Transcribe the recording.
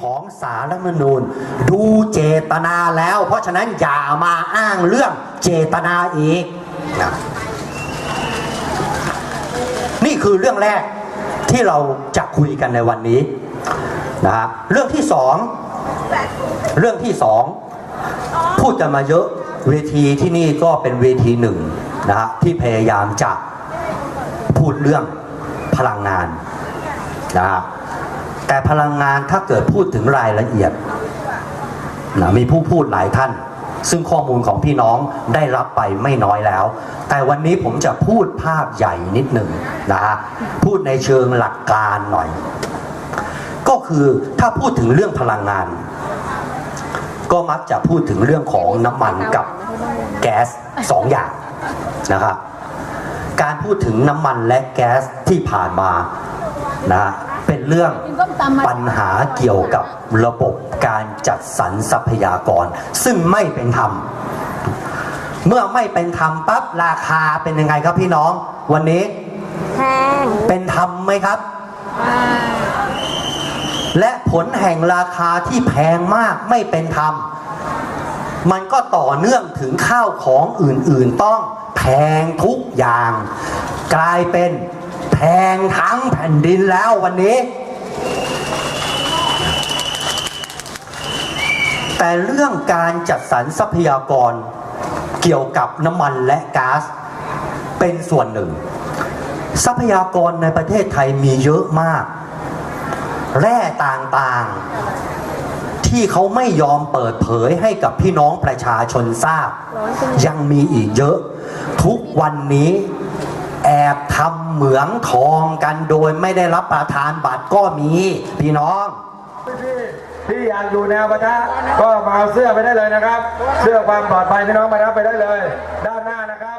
ของสารรัฐมนูญ ดูเจตนาแล้ว เพราะฉะนั้นอย่ามาอ้างเรื่องเจตนาอีกนะนี่คือเรื่องแรกที่เราจะคุยกันในวันนี้นะฮะเรื่องที่สองเรื่องที่สองพูดกันมาเยอะเวทีที่นี่ก็เป็นเวทีหนึ่งนะฮะที่พยายามจะพูดเรื่องพลังงานนะฮะ แต่พลังงานถ้าเกิดพูดถึงรายละเอียดนะมีผู้พูดหลายท่าน ซึ่งข้อมูลของพี่น้องได้รับไปไม่น้อยแล้ว แต่วันนี้ผมจะพูดภาพใหญ่นิดหนึ่งนะฮะพูดในเชิงหลักการหน่อย ก็คือถ้าพูดถึงเรื่องพลังงาน ก็มักจะพูดถึงเรื่องของน้ำมันกับแก๊สสองอย่างนะครับการพูดถึงน้ำมันและแก๊สที่ผ่านมานะฮะ เป็นเรื่องปัญหาเกี่ยวกับระบบการจัดสรรทรัพยากร ซึ่งไม่เป็นธรรม เมื่อไม่เป็นธรรมปั๊บราคาเป็นยังไงครับพี่น้อง วันนี้แพงเป็นธรรมไหมครับ และผลแห่งราคาที่แพงมากไม่เป็นธรรม มันก็ต่อเนื่องถึงข้าวของอื่นๆต้องแพงทุกอย่าง กลายเป็นแพ งทั้งแผ่นดินแล้ววันนี้ แต่เรื่องการจัดสรรทรัพยากรเกี่ยวกับน้ำมันและก๊าซเป็นส่วนหนึ่ง ทรัพยากรในประเทศไทยมีเยอะมาก แร่ต่างๆ ที่เขาไม่ยอมเปิดเผยให้กับพี่น้องประชาชนทราบ ยังมีอีกเยอะ ทุกวันนี้ แอบทำเหมืองทองกันโดยไม่ได้รับประทานบัตรก็มีพี่น้องพี่พี่อยากอยู่แนวปะทะก็มาเอาเสื้อไปได้เลยนะครับ เสื้อความปลอดภัยพี่น้องมารับไปได้เลย ด้านหน้านะครับ